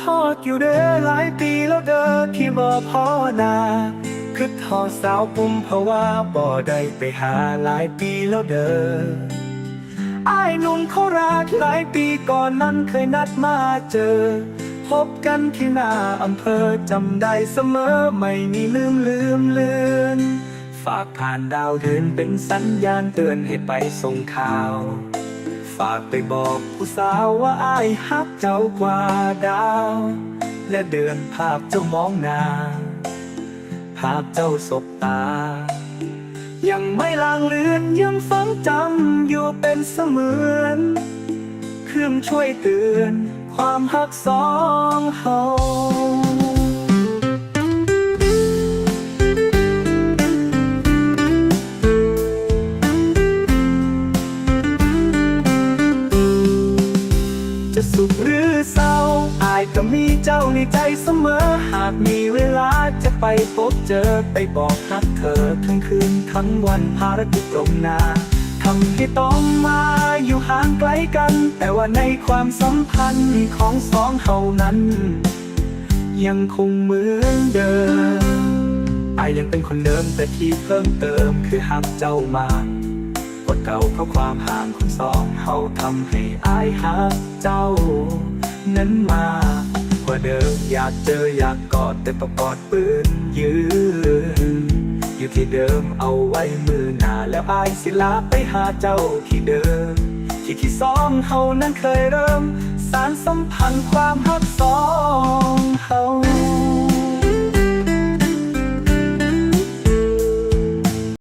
ทอดอยู่เด้อหลายปีแล้วเด้อที่บ่พ่อนาคือทอสาวปุ่มเพราะว่าบ่ได้ไปหาหลายปีแล้วเด้ออายหนุ่มเขารักหลายปีก่อนนั้นเคยนัดมาเจอ พบกันที่หน้าอำเภอจำได้เสมอไม่มีลืมลืมเลือนฝากผ่านดาวเดินเป็นสัญญาณเตือนให้ไปส่งข่าว ฝากไปบอกผู้สาวว่าอายฮักเจ้ากว่าดาว และเดือนภาพเจ้ามองหน้าภาพเจ้าสบตา ยังไม่ลางเลือนยังฝังจำอยู่เป็นเสมือน เครื่องช่วยเตือนความฮักสองเฮา สุขหรือเศร้า อายก็มีเจ้าในใจเสมอ หากมีเวลาจะไปพบเจอไปบอกรักเธอทั้งคืนทั้งวันภารกิจตรงหน้าทำให้ต้องมาอยู่ห่างไกลกัน แต่ว่าในความสัมพันธ์ของสองเฮานั้น ยังคงเหมือนเดิมไอยยังเป็นคนเดิมแต่ที่เพิ่มเติมคือหักเจ้ามากกดเก่าเพราะความห่างของสองเฮาทำให้อายหัก เจ้า นั้นมากว่าเดิมอยากเจออยากกอดแต่ประกอดปืนยืนอยู่ที่เดิมเอาไว้มือหนาแล้วอายสิลาไปหาเจ้าที่เดิม ที่ที่สองเฮานั้นเคยเริ่ม สารสัมพันธ์ความฮักสอง